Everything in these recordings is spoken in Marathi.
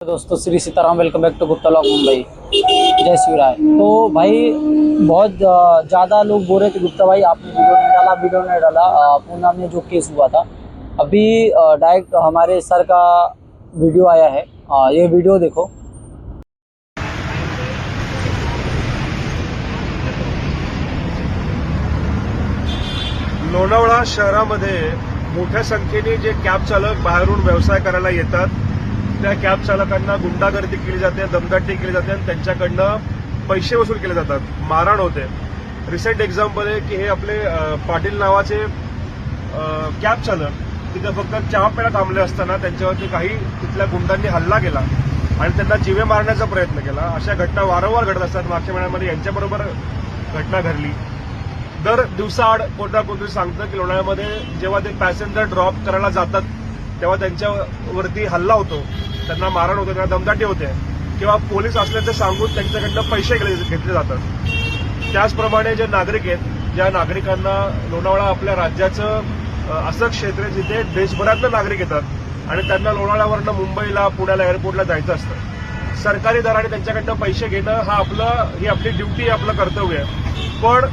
दोस्तों Shri Sitaram welcome back to Gupta lock Mumbai जय राय। तो भाई बहुत ज़्यादा लोग बोल रहे थे गुप्ता भाई आपने वीडियो नहीं डाला वीडियो नहीं डाला। पूना में जो केस हुआ था अभी डायरेक्ट हमारे सर का वीडियो आया है। ये वीडियो देखो। लोणावळा शहरामध्ये मोठ्या संख्येने जे कॅब चालक बाहेरून व्यवसाय करायला येतात त्या कॅब चालकांना गुंडागर्दी केली जाते दमदाटी केली जाते आणि त्यांच्याकडनं पैसे वसूल केले जातात. मारहाण होते. रिसेंट एक्झाम्पल आहे की हे आपले पाटील नावाचे कॅब चालक तिथं फक्त चहा पेळा थांबले असताना त्यांच्यावरती काही तिथल्या गुंडांनी हल्ला केला आणि त्यांना जिवे मारण्याचा प्रयत्न केला. अशा घटना वारंवार घडत असतात. मागच्या महिन्यामध्ये यांच्याबरोबर घटना घडली. दर दिवसाआड कोणता कोणतरी सांगतं की लोणावळ्यामध्ये जेव्हा ते पॅसेंजर ड्रॉप करायला जातात तेव्हा त्यांच्यावरती हल्ला होतो. त्यांना मारण होतं त्यांना दमदाटी होते. किंवा पोलीस असल्याचं सांगून त्यांच्याकडनं पैसे घेतले घेतले जातात. त्याचप्रमाणे जे नागरिक आहेत ज्या नागरिकांना लोणावळा आपल्या राज्याचं असं क्षेत्र आहे जिथे देशभरातलं नागरिक येतात आणि त्यांना लोणावळ्यावरनं मुंबईला पुण्याला एअरपोर्टला जायचं असतं. सरकारी दराने त्यांच्याकडनं पैसे घेणं हा आपलं ही आपली ड्युटी आहे आपलं कर्तव्य आहे. पण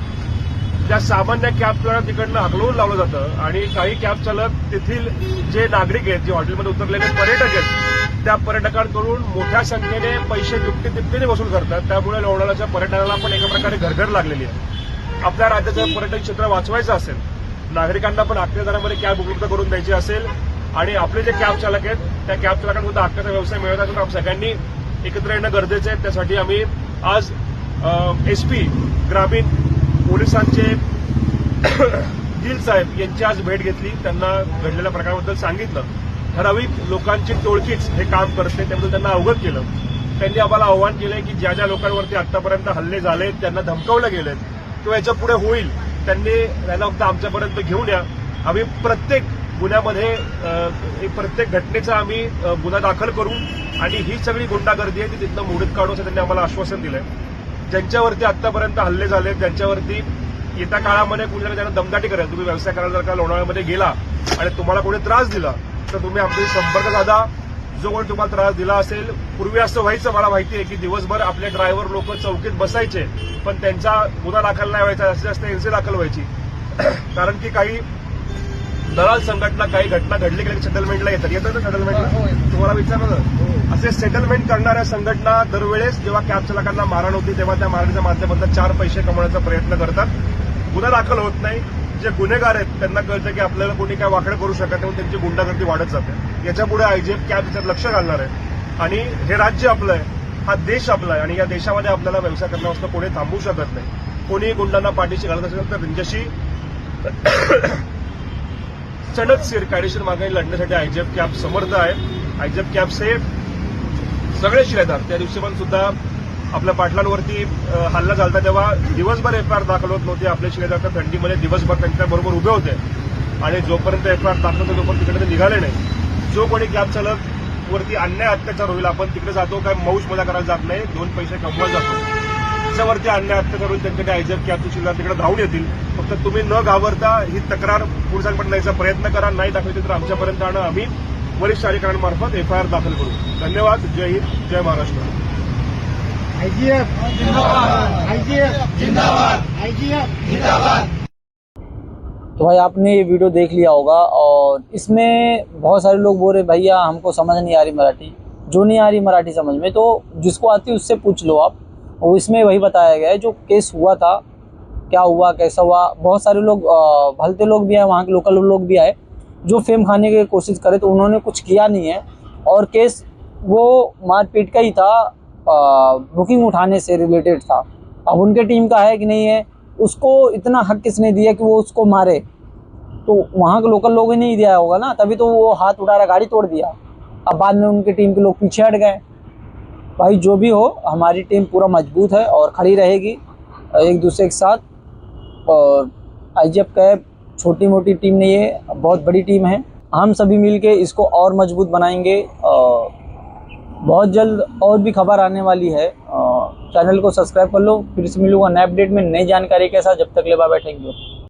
त्या सामान्य कॅब तिकडनं हकलवून लावलं जातं आणि काही कॅब चालक तेथील जे नागरिक आहेत जे हॉटेलमध्ये उतरलेले पर्यटक आहेत त्या पर्यटकांकडून मोठ्या संख्येने पैसे दुपटी तिपटीने वसूल करतात. त्यामुळे लोणावळ्याच्या पर्यटनाला पण एका प्रकारे घरघर लागलेली आहे. आपल्या राज्याचं पर्यटन क्षेत्र वाचवायचं असेल नागरिकांना पण हक्काच्या दरामध्ये कॅब उपलब्ध करून द्यायची असेल आणि आपले जे कॅब चालक आहेत त्या कॅब चालकांना हक्काचा व्यवसाय मिळत असून आपण सगळ्यांनी एकत्र येणं गरजेचं आहे. त्यासाठी आम्ही आज एसपी ग्रामीण पोलिसांचे गिल साहेब यांची आज भेट घेतली. त्यांना घडलेल्या प्रकाराबद्दल सांगितलं. ठराविक लोकांची टोळकीच हे काम करते त्याबद्दल त्यांना अवगत केलं. त्यांनी आम्हाला आव्हान केलंय की ज्या ज्या लोकांवरती आतापर्यंत हल्ले झाले त्यांना धमकावलं गेलेत किंवा याच्यापुढे होईल. त्यांनी त्यांना फक्त आमच्यापर्यंत घेऊन या. आम्ही प्रत्येक गुन्ह्यामध्ये प्रत्येक घटनेचा आम्ही गुन्हा दाखल करू. आणि ही सगळी गुंडागर्दी आहे ती तिथनं मोडीत काढू असं त्यांनी आम्हाला आश्वासन दिलंय. ज्यांच्यावरती आतापर्यंत हल्ले झाले त्यांच्यावरती येत्या काळामध्ये कुणाला त्यांना दमदाटी करेल. तुम्ही व्यवसाय करायला जर का लोणावळ्यामध्ये गेला आणि तुम्हाला कोणी त्रास दिला तर तुम्ही आमच्याशी संपर्क साधा. जो कोणी तुम्हाला त्रास दिला असेल पूर्वी असं व्हायचं मला माहिती आहे की दिवसभर आपले ड्रायव्हर लोक चौकीत बसायचे पण त्यांचा गुन्हा दाखल नाही व्हायचा जास्तीत जास्त एनसी दाखल व्हायची. कारण की काही दलाल संघटना काही घटना घडली की सेटलमेंटला येतात. येतात ना सेटलमेंटला तुम्हाला विचारलं असे सेटलमेंट करणाऱ्या संघटना दरवेळेस जेव्हा कॅब चालकांना मारण होती तेव्हा त्या मारण्याच्या माध्यमातून चार पैसे कमवण्याचा प्रयत्न करतात. गुन्हा दाखल होत नाही. जे गुन्हेगार आहेत त्यांना कळतं की आपल्याला कोणी काय वाकडं करू शकत नाही त्यांची गुंडागर्दी वाढत जाते. याच्यापुढे आयजीएफ कॅब त्याच्यात लक्ष घालणार आहे. आणि हे राज्य आपलं आहे. हा देश आपला आहे. आणि या देशामध्ये आपल्याला व्यवसाय करण्यापासून कोणी थांबवू शकत नाही. कोणीही गुंडांना पाठीशी घालत असेल तर त्यांच्याशी सडक कायदेशीर मागणी लढण्यासाठी आयजीएफ कॅब समर्थ आहे. आयजीएफ कॅबचे सगळे शिलेदार त्या दिवशी पण सुद्धा आपल्या पाटलांवरती हल्ला झाला तेव्हा दिवसभर एफ आर दाखल होत नव्हते. आपले शिलेदार तर थंडीमध्ये दिवसभर त्यांच्याबरोबर उभे होते. आणि जोपर्यंत एफ आर दाखल होतो तोपर्यंत तिकडे ते निघाले नाही. जो कोणी कॅब चालक वरती अन्याय अत्याचार होईल आपण तिकडे जातो. काय मौज मजा करायला जात नाही. दोन पैसे कमवायला जातो. त्याच्यावरती अन्याय अत्याचार होईल त्यांच्याकडे आयजीएफ कॅबचे शिलेदार तिकडे धावून येतील. फक्त तुम्ही न घाबरता ही तक्रार पोलिसांपर्यंत न्यायचा प्रयत्न करा. नाही दाखवली तर आमच्यापर्यंत आणा. आम्ही वरिष्ठ अधिकाऱ्यांमार्फत एफआयआर दाखल करू. धन्यवाद. जय हिंद. जय महाराष्ट्र. आईजीएफ जिंदाबाद. आईजीएफ जिंदाबाद. आईजीएफ तो भाई आपने ये वीडियो देख लिया होगा और इसमें बहुत सारे लोग बोल रहे भैया हमको समझ नहीं आ रही मराठी। जो नहीं आ रही मराठी समझ में तो जिसको आती है उससे पूछ लो आप। और इसमें वही बताया गया है जो केस हुआ था, क्या हुआ, कैसा हुआ, बहुत सारे लोग भलते लोग भी हैं वहाँ के लोकल लोग भी आए, जो फेम खाने की कोशिश करे तो उन्होंने कुछ किया नहीं है। और केस वो मारपीट का ही था बुकिंग उठाने से रिलेटेड था। अब उनके टीम का है कि नहीं है, उसको इतना हक किसने दिया कि वो उसको मारे? तो वहाँ के लोकल लोगों ने ही दिया होगा ना, तभी तो वो हाथ उठा रहा, गाड़ी तोड़ दिया। अब बाद में उनकी टीम के लोग पीछे हट गए। भाई, जो भी हो, हमारी टीम पूरा मज़बूत है और खड़ी रहेगी एक दूसरे के साथ। और आई जी कैब छोटी मोटी टीम नहीं है, बहुत बड़ी टीम है। हम सभी मिलके इसको और मज़बूत बनाएँगे। और बहुत जल्द और भी खबर आने वाली है। चैनल को सब्सक्राइब कर लो, फिर से मिलूँगा नए अपडेट में, नई जानकारी के साथ जब तक ले यू